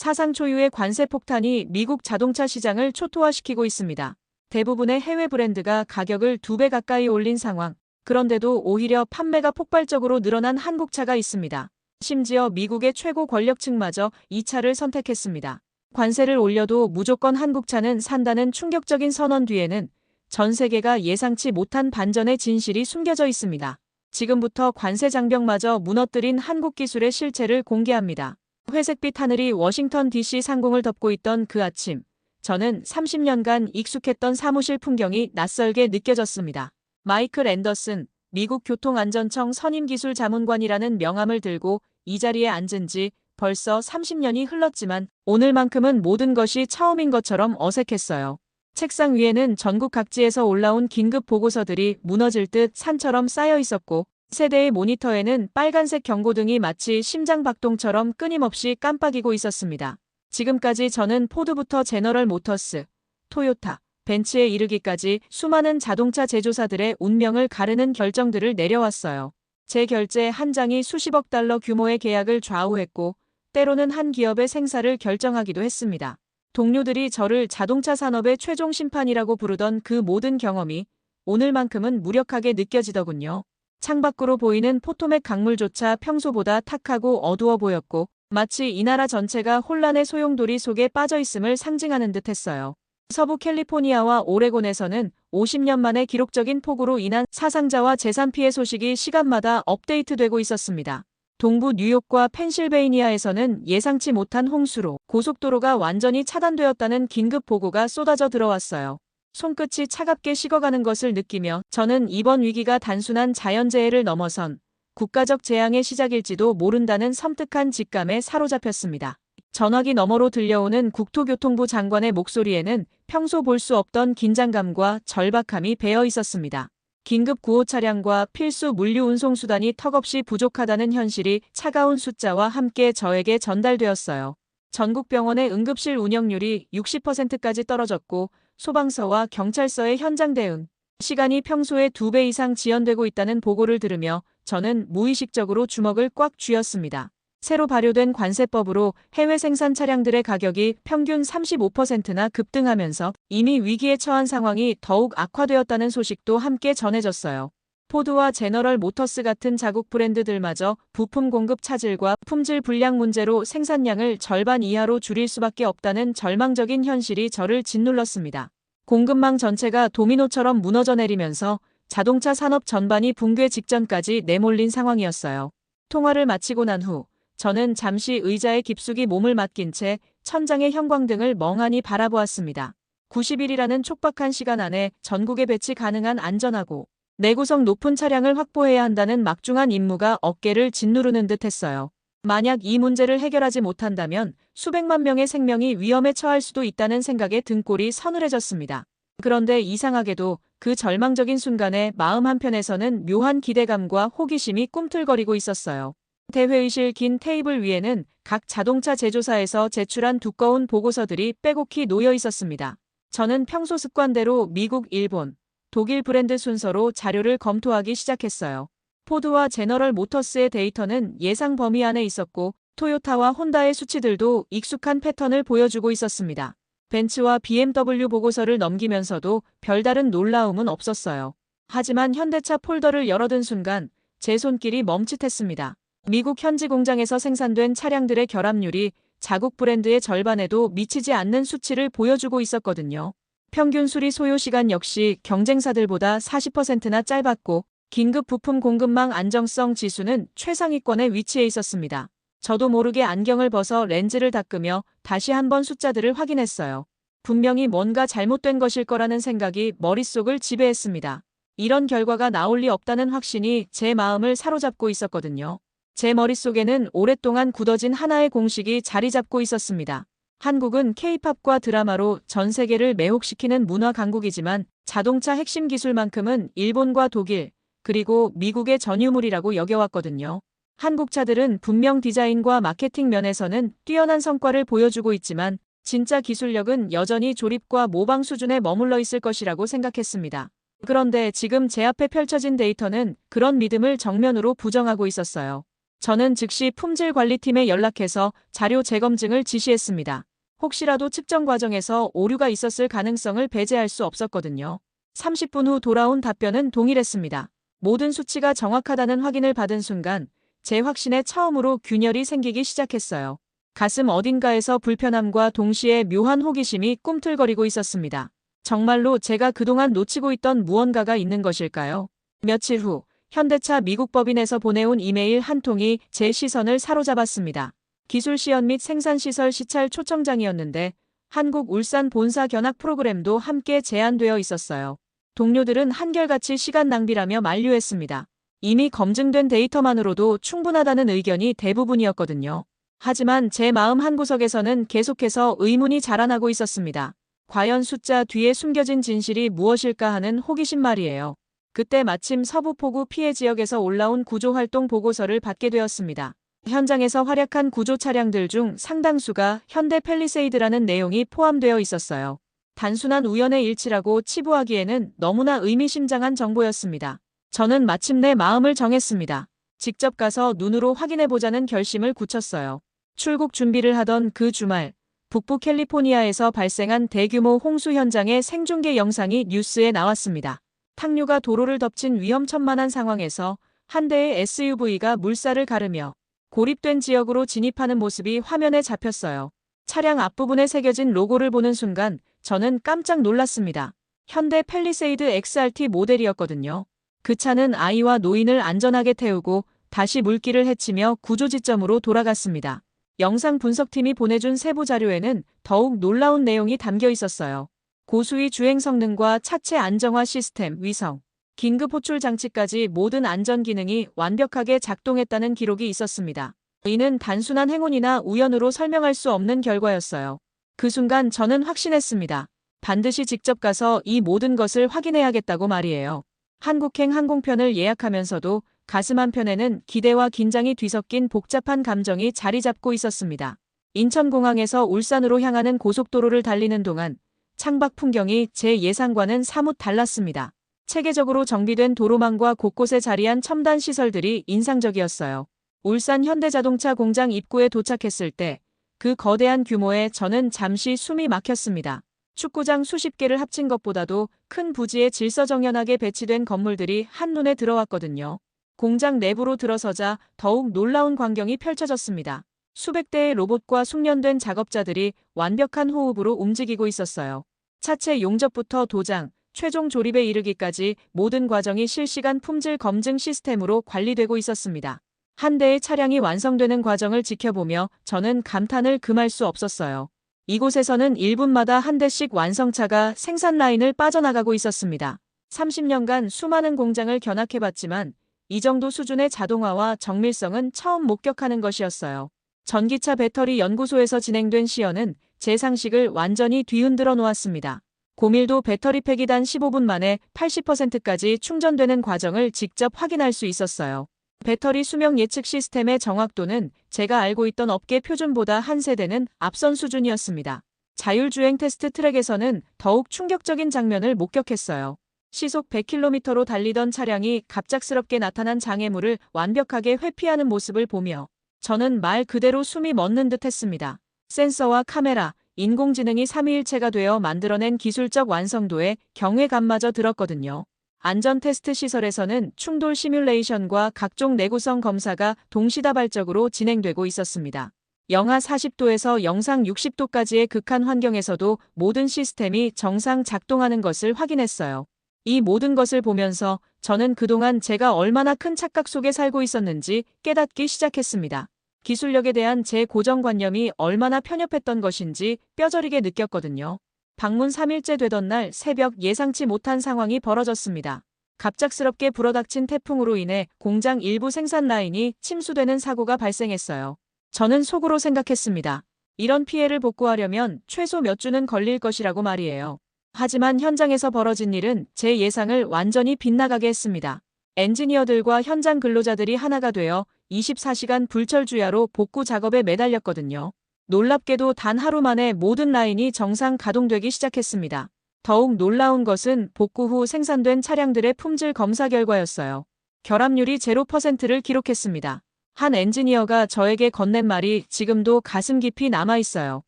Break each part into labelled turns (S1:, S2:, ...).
S1: 사상 초유의 관세 폭탄이 미국 자동차 시장을 초토화시키고 있습니다. 대부분의 해외 브랜드가 가격을 두 배 가까이 올린 상황. 그런데도 오히려 판매가 폭발적으로 늘어난 한국차가 있습니다. 심지어 미국의 최고 권력층마저 이 차를 선택했습니다. 관세를 올려도 무조건 한국차는 산다는 충격적인 선언 뒤에는 전 세계가 예상치 못한 반전의 진실이 숨겨져 있습니다. 지금부터 관세 장벽마저 무너뜨린 한국 기술의 실체를 공개합니다. 회색빛 하늘이 워싱턴 DC 상공을 덮고 있던 그 아침, 저는 30년간 익숙했던 사무실 풍경이 낯설게 느껴졌습니다. 마이클 앤더슨, 미국 교통안전청 선임기술 자문관이라는 명함을 들고 이 자리에 앉은 지 벌써 30년이 흘렀지만 오늘만큼은 모든 것이 처음인 것처럼 어색했어요. 책상 위에는 전국 각지에서 올라온 긴급 보고서들이 무너질 듯 산처럼 쌓여 있었고 세대의 모니터에는 빨간색 경고등이 마치 심장박동처럼 끊임없이 깜빡이고 있었습니다. 지금까지 저는 포드부터 제너럴 모터스, 토요타, 벤츠에 이르기까지 수많은 자동차 제조사들의 운명을 가르는 결정들을 내려왔어요. 제 결제 한 장이 수십억 달러 규모의 계약을 좌우했고 때로는 한 기업의 생사를 결정하기도 했습니다. 동료들이 저를 자동차 산업의 최종 심판이라고 부르던 그 모든 경험이 오늘만큼은 무력하게 느껴지더군요. 창밖으로 보이는 포토맥 강물조차 평소보다 탁하고 어두워 보였고 마치 이 나라 전체가 혼란의 소용돌이 속에 빠져 있음을 상징하는 듯 했어요. 서부 캘리포니아와 오레곤에서는 50년 만에 기록적인 폭우로 인한 사상자와 재산 피해 소식이 시간마다 업데이트되고 있었습니다. 동부 뉴욕과 펜실베이니아에서는 예상치 못한 홍수로 고속도로가 완전히 차단되었다는 긴급 보고가 쏟아져 들어왔어요. 손끝이 차갑게 식어가는 것을 느끼며 저는 이번 위기가 단순한 자연재해를 넘어선 국가적 재앙의 시작일지도 모른다는 섬뜩한 직감에 사로잡혔습니다. 전화기 너머로 들려오는 국토교통부 장관의 목소리에는 평소 볼 수 없던 긴장감과 절박함이 배어 있었습니다. 긴급 구호 차량과 필수 물류 운송 수단이 턱없이 부족하다는 현실이 차가운 숫자와 함께 저에게 전달되었어요. 전국 병원의 응급실 운영률이 60%까지 떨어졌고 소방서와 경찰서의 현장 대응 시간이 평소의 두배 이상 지연되고 있다는 보고를 들으며 저는 무의식적으로 주먹을 꽉 쥐었습니다. 새로 발효된 관세법으로 해외 생산 차량들의 가격이 평균 35%나 급등하면서 이미 위기에 처한 상황이 더욱 악화되었다는 소식도 함께 전해졌어요. 포드와 제너럴 모터스 같은 자국 브랜드들마저 부품 공급 차질과 품질 불량 문제로 생산량을 절반 이하로 줄일 수밖에 없다는 절망적인 현실이 저를 짓눌렀습니다. 공급망 전체가 도미노처럼 무너져 내리면서 자동차 산업 전반이 붕괴 직전까지 내몰린 상황이었어요. 통화를 마치고 난 후 저는 잠시 의자에 깊숙이 몸을 맡긴 채 천장의 형광등을 멍하니 바라보았습니다. 90일이라는 촉박한 시간 안에 전국에 배치 가능한 안전하고 내구성 높은 차량을 확보해야 한다는 막중한 임무가 어깨를 짓누르는 듯 했어요. 만약 이 문제를 해결하지 못한다면 수백만 명의 생명이 위험에 처할 수도 있다는 생각에 등골이 서늘해졌습니다. 그런데 이상하게도 그 절망적인 순간에 마음 한편에서는 묘한 기대감과 호기심이 꿈틀거리고 있었어요. 대회의실 긴 테이블 위에는 각 자동차 제조사에서 제출한 두꺼운 보고서들이 빼곡히 놓여 있었습니다. 저는 평소 습관대로 미국, 일본, 독일 브랜드 순서로 자료를 검토하기 시작했어요. 포드와 제너럴 모터스의 데이터는 예상 범위 안에 있었고 토요타와 혼다의 수치들도 익숙한 패턴을 보여주고 있었습니다. 벤츠와 BMW 보고서를 넘기면서도 별다른 놀라움은 없었어요. 하지만 현대차 폴더를 열어둔 순간 제 손길이 멈칫했습니다. 미국 현지 공장에서 생산된 차량들의 결합률이 자국 브랜드의 절반에도 미치지 않는 수치를 보여주고 있었거든요. 평균 수리 소요 시간 역시 경쟁사들보다 40%나 짧았고 긴급 부품 공급망 안정성 지수는 최상위권에 위치해 있었습니다. 저도 모르게 안경을 벗어 렌즈를 닦으며 다시 한번 숫자들을 확인했어요. 분명히 뭔가 잘못된 것일 거라는 생각이 머릿속을 지배했습니다. 이런 결과가 나올 리 없다는 확신이 제 마음을 사로잡고 있었거든요. 제 머릿속에는 오랫동안 굳어진 하나의 공식이 자리 잡고 있었습니다. 한국은 케이팝과 드라마로 전 세계를 매혹시키는 문화 강국이지만 자동차 핵심 기술만큼은 일본과 독일, 그리고 미국의 전유물이라고 여겨왔거든요. 한국 차들은 분명 디자인과 마케팅 면에서는 뛰어난 성과를 보여주고 있지만 진짜 기술력은 여전히 조립과 모방 수준에 머물러 있을 것이라고 생각했습니다. 그런데 지금 제 앞에 펼쳐진 데이터는 그런 믿음을 정면으로 부정하고 있었어요. 저는 즉시 품질 관리팀에 연락해서 자료 재검증을 지시했습니다. 혹시라도 측정 과정에서 오류가 있었을 가능성을 배제할 수 없었거든요. 30분 후 돌아온 답변은 동일했습니다. 모든 수치가 정확하다는 확인을 받은 순간 제 확신에 처음으로 균열이 생기기 시작했어요. 가슴 어딘가에서 불편함과 동시에 묘한 호기심이 꿈틀거리고 있었습니다. 정말로 제가 그동안 놓치고 있던 무언가가 있는 것일까요? 며칠 후 현대차 미국 법인에서 보내온 이메일 한 통이 제 시선을 사로잡았습니다. 기술시연 및 생산시설 시찰 초청장이었는데 한국 울산 본사 견학 프로그램도 함께 제안되어 있었어요. 동료들은 한결같이 시간 낭비라며 만류했습니다. 이미 검증된 데이터만으로도 충분하다는 의견이 대부분이었거든요. 하지만 제 마음 한구석에서는 계속해서 의문이 자라나고 있었습니다. 과연 숫자 뒤에 숨겨진 진실이 무엇일까 하는 호기심 말이에요. 그때 마침 서부포구 피해 지역에서 올라온 구조활동 보고서를 받게 되었습니다. 현장에서 활약한 구조 차량들 중 상당수가 현대 펠리세이드라는 내용이 포함되어 있었어요. 단순한 우연의 일치라고 치부하기에는 너무나 의미심장한 정보였습니다. 저는 마침내 마음을 정했습니다. 직접 가서 눈으로 확인해보자는 결심을 굳혔어요. 출국 준비를 하던 그 주말, 북부 캘리포니아에서 발생한 대규모 홍수 현장의 생중계 영상이 뉴스에 나왔습니다. 탕류가 도로를 덮친 위험천만한 상황에서 한 대의 SUV가 물살을 가르며 고립된 지역으로 진입하는 모습이 화면에 잡혔어요. 차량 앞부분에 새겨진 로고를 보는 순간 저는 깜짝 놀랐습니다. 현대 펠리세이드 XRT 모델이었거든요. 그 차는 아이와 노인을 안전하게 태우고 다시 물길을 헤치며 구조 지점으로 돌아갔습니다. 영상 분석팀이 보내준 세부 자료에는 더욱 놀라운 내용이 담겨 있었어요. 고수위 주행 성능과 차체 안정화 시스템, 위성, 긴급 호출 장치까지 모든 안전 기능이 완벽하게 작동했다는 기록이 있었습니다. 이는 단순한 행운이나 우연으로 설명할 수 없는 결과였어요. 그 순간 저는 확신했습니다. 반드시 직접 가서 이 모든 것을 확인해야겠다고 말이에요. 한국행 항공편을 예약하면서도 가슴 한편에는 기대와 긴장이 뒤섞인 복잡한 감정이 자리 잡고 있었습니다. 인천공항에서 울산으로 향하는 고속도로를 달리는 동안 창밖 풍경이 제 예상과는 사뭇 달랐습니다. 체계적으로 정비된 도로망과 곳곳에 자리한 첨단 시설들이 인상적이었어요. 울산 현대자동차 공장 입구에 도착했을 때 그 거대한 규모에 저는 잠시 숨이 막혔습니다. 축구장 수십 개를 합친 것보다도 큰 부지에 질서정연하게 배치된 건물들이 한눈에 들어왔거든요. 공장 내부로 들어서자 더욱 놀라운 광경이 펼쳐졌습니다. 수백 대의 로봇과 숙련된 작업자들이 완벽한 호흡으로 움직이고 있었어요. 차체 용접부터 도장, 최종 조립에 이르기까지 모든 과정이 실시간 품질 검증 시스템으로 관리되고 있었습니다. 한 대의 차량이 완성되는 과정을 지켜보며 저는 감탄을 금할 수 없었어요. 이곳에서는 1분마다 한 대씩 완성차가 생산 라인을 빠져나가고 있었습니다. 30년간 수많은 공장을 견학해봤지만 이 정도 수준의 자동화와 정밀성은 처음 목격하는 것이었어요. 전기차 배터리 연구소에서 진행된 시연은 제 상식을 완전히 뒤흔들어 놓았습니다. 고밀도 배터리 팩이 단 15분 만에 80%까지 충전되는 과정을 직접 확인할 수 있었어요. 배터리 수명 예측 시스템의 정확도는 제가 알고 있던 업계 표준보다 한 세대는 앞선 수준이었습니다. 자율주행 테스트 트랙에서는 더욱 충격적인 장면을 목격했어요. 시속 100km로 달리던 차량이 갑작스럽게 나타난 장애물을 완벽하게 회피하는 모습을 보며 저는 말 그대로 숨이 멎는 듯 했습니다. 센서와 카메라, 인공지능이 삼위일체가 되어 만들어낸 기술적 완성도에 경외감마저 들었거든요. 안전 테스트 시설에서는 충돌 시뮬레이션과 각종 내구성 검사가 동시다발적으로 진행되고 있었습니다. 영하 40도에서 영상 60도까지의 극한 환경에서도 모든 시스템이 정상 작동하는 것을 확인했어요. 이 모든 것을 보면서 저는 그동안 제가 얼마나 큰 착각 속에 살고 있었는지 깨닫기 시작했습니다. 기술력에 대한 제 고정관념이 얼마나 편협했던 것인지 뼈저리게 느꼈거든요. 방문 3일째 되던 날 새벽 예상치 못한 상황이 벌어졌습니다. 갑작스럽게 불어닥친 태풍으로 인해 공장 일부 생산 라인이 침수되는 사고가 발생했어요. 저는 속으로 생각했습니다. 이런 피해를 복구하려면 최소 몇 주는 걸릴 것이라고 말이에요. 하지만 현장에서 벌어진 일은 제 예상을 완전히 빗나가게 했습니다. 엔지니어들과 현장 근로자들이 하나가 되어 24시간 불철주야로 복구 작업에 매달렸거든요. 놀랍게도 단 하루 만에 모든 라인이 정상 가동되기 시작했습니다. 더욱 놀라운 것은 복구 후 생산된 차량들의 품질 검사 결과였어요. 결함률이 0%를 기록했습니다. 한 엔지니어가 저에게 건넨 말이 지금도 가슴 깊이 남아 있어요.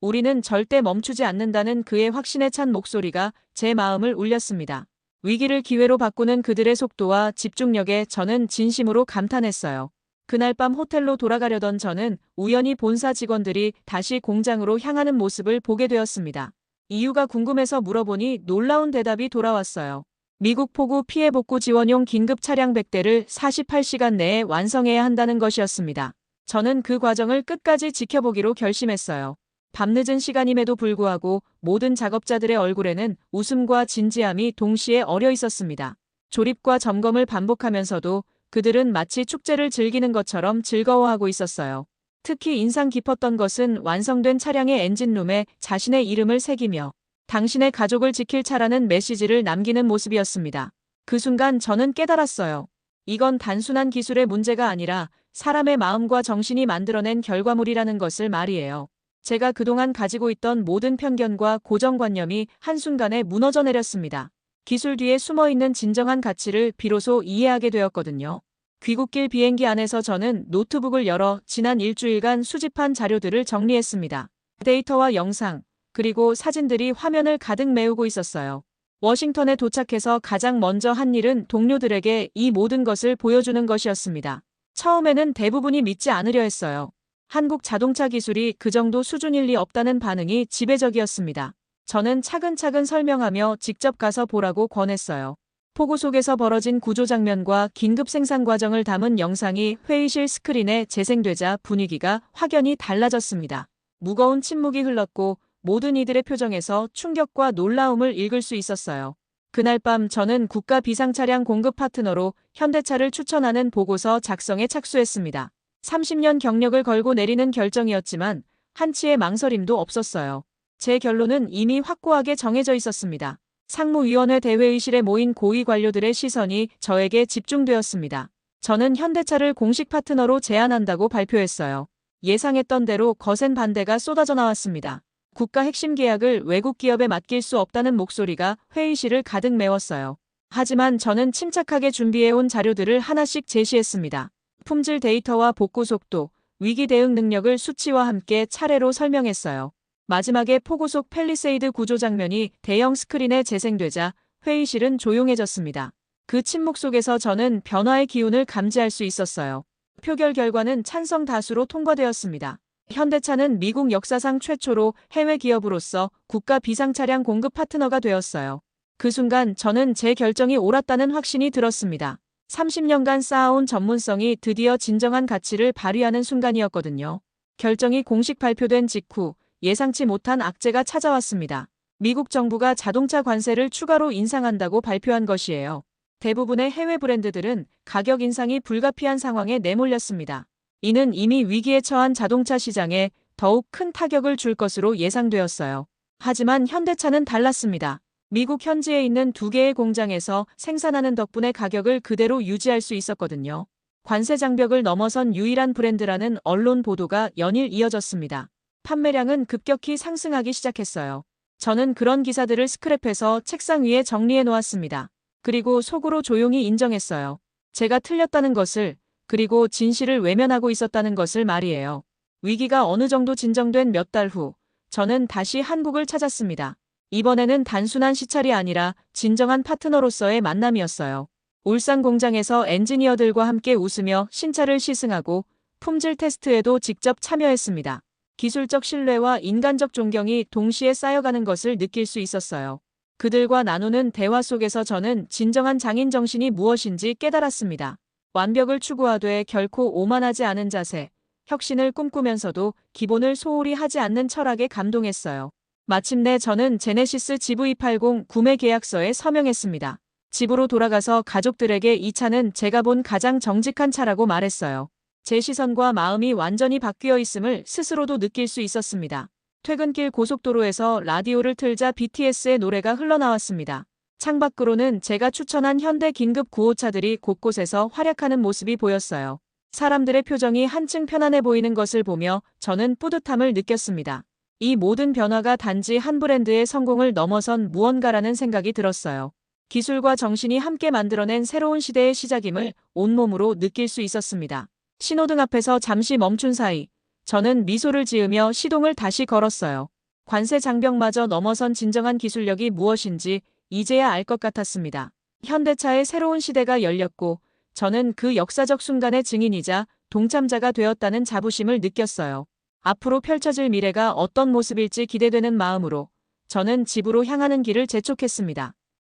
S1: 우리는 절대 멈추지 않는다는 그의 확신에 찬 목소리가 제 마음을 울렸습니다. 위기를 기회로 바꾸는 그들의 속도와 집중력에 저는 진심으로 감탄했어요. 그날 밤 호텔로 돌아가려던 저는 우연히 본사 직원들이 다시 공장으로 향하는 모습을 보게 되었습니다. 이유가 궁금해서 물어보니 놀라운 대답이 돌아왔어요. 미국 포구 피해 복구 지원용 긴급 차량 100대를 48시간 내에 완성해야 한다는 것이었습니다. 저는 그 과정을 끝까지 지켜보기로 결심했어요. 밤늦은 시간임에도 불구하고 모든 작업자들의 얼굴에는 웃음과 진지함이 동시에 어려 있었습니다. 조립과 점검을 반복하면서도 그들은 마치 축제를 즐기는 것처럼 즐거워하고 있었어요. 특히 인상 깊었던 것은 완성된 차량의 엔진룸에 자신의 이름을 새기며 당신의 가족을 지킬 차라는 메시지를 남기는 모습이었습니다. 그 순간 저는 깨달았어요. 이건 단순한 기술의 문제가 아니라 사람의 마음과 정신이 만들어낸 결과물이라는 것을 말이에요. 제가 그동안 가지고 있던 모든 편견과 고정관념이 한순간에 무너져 내렸습니다. 기술 뒤에 숨어 있는 진정한 가치를 비로소 이해하게 되었거든요. 귀국길 비행기 안에서 저는 노트북을 열어 지난 일주일간 수집한 자료들을 정리했습니다. 데이터와 영상, 그리고 사진들이 화면을 가득 메우고 있었어요. 워싱턴에 도착해서 가장 먼저 한 일은 동료들에게 이 모든 것을 보여주는 것이었습니다. 처음에는 대부분이 믿지 않으려 했어요. 한국 자동차 기술이 그 정도 수준일 리 없다는 반응이 지배적이었습니다. 저는 차근차근 설명하며 직접 가서 보라고 권했어요. 폭우 속에서 벌어진 구조 장면과 긴급 생산 과정을 담은 영상이 회의실 스크린에 재생되자 분위기가 확연히 달라졌습니다. 무거운 침묵이 흘렀고 모든 이들의 표정에서 충격과 놀라움을 읽을 수 있었어요. 그날 밤 저는 국가 비상차량 공급 파트너로 현대차를 추천하는 보고서 작성에 착수했습니다. 30년 경력을 걸고 내리는 결정이었지만 한치의 망설임도 없었어요. 제 결론은 이미 확고하게 정해져 있었습니다. 상무위원회 대회의실에 모인 고위 관료들의 시선이 저에게 집중되었습니다. 저는 현대차를 공식 파트너로 제안한다고 발표했어요. 예상했던 대로 거센 반대가 쏟아져 나왔습니다. 국가 핵심 계약을 외국 기업에 맡길 수 없다는 목소리가 회의실을 가득 메웠어요. 하지만 저는 침착하게 준비해온 자료들을 하나씩 제시했습니다. 품질 데이터와 복구 속도, 위기 대응 능력을 수치와 함께 차례로 설명했어요. 마지막에 폭우 속 펠리세이드 구조 장면이 대형 스크린에 재생되자 회의실은 조용해졌습니다. 그 침묵 속에서 저는 변화의 기운을 감지할 수 있었어요. 표결 결과는 찬성 다수로 통과되었습니다. 현대차는 미국 역사상 최초로 해외 기업으로서 국가 비상차량 공급 파트너가 되었어요. 그 순간 저는 제 결정이 옳았다는 확신이 들었습니다. 30년간 쌓아온 전문성이 드디어 진정한 가치를 발휘하는 순간이었거든요. 결정이 공식 발표된 직후 예상치 못한 악재가 찾아왔습니다. 미국 정부가 자동차 관세를 추가로 인상한다고 발표한 것이에요. 대부분의 해외 브랜드들은 가격 인상이 불가피한 상황에 내몰렸습니다. 이는 이미 위기에 처한 자동차 시장에 더욱 큰 타격을 줄 것으로 예상되었어요. 하지만 현대차는 달랐습니다. 미국 현지에 있는 두 개의 공장에서 생산하는 덕분에 가격을 그대로 유지할 수 있었거든요. 관세 장벽을 넘어선 유일한 브랜드라는 언론 보도가 연일 이어졌습니다. 판매량은 급격히 상승하기 시작했어요. 저는 그런 기사들을 스크랩해서 책상 위에 정리해 놓았습니다. 그리고 속으로 조용히 인정했어요. 제가 틀렸다는 것을, 그리고 진실을 외면하고 있었다는 것을 말이에요. 위기가 어느 정도 진정된 몇 달 후, 저는 다시 한국을 찾았습니다. 이번에는 단순한 시찰이 아니라 진정한 파트너로서의 만남이었어요. 울산 공장에서 엔지니어들과 함께 웃으며 신차를 시승하고 품질 테스트에도 직접 참여했습니다. 기술적 신뢰와 인간적 존경이 동시에 쌓여가는 것을 느낄 수 있었어요. 그들과 나누는 대화 속에서 저는 진정한 장인 정신이 무엇인지 깨달았습니다. 완벽을 추구하되 결코 오만하지 않은 자세, 혁신을 꿈꾸면서도 기본을 소홀히 하지 않는 철학에 감동했어요. 마침내 저는 제네시스 GV80 구매 계약서에 서명했습니다. 집으로 돌아가서 가족들에게 이 차는 제가 본 가장 정직한 차라고 말했어요. 제 시선과 마음이 완전히 바뀌어 있음을 스스로도 느낄 수 있었습니다. 퇴근길 고속도로에서 라디오를 틀자 BTS의 노래가 흘러나왔습니다. 창밖으로는 제가 추천한 현대 긴급 구호차들이 곳곳에서 활약하는 모습이 보였어요. 사람들의 표정이 한층 편안해 보이는 것을 보며 저는 뿌듯함을 느꼈습니다. 이 모든 변화가 단지 한 브랜드의 성공을 넘어선 무언가라는 생각이 들었어요. 기술과 정신이 함께 만들어낸 새로운 시대의 시작임을 온몸으로 느낄 수 있었습니다. 신호등 앞에서 잠시 멈춘 사이 저는 미소를 지으며 시동을 다시 걸었어요. 관세 장벽마저 넘어선 진정한 기술력이 무엇인지 이제야 알 것 같았습니다. 현대차의 새로운 시대가 열렸고 저는 그 역사적 순간의 증인이자 동참자가 되었다는 자부심을 느꼈어요. 앞으로 펼쳐질 미래가 어떤 모습일지 기대되는 마음으로 저는 집으로 향하는 길을 재촉했습니다.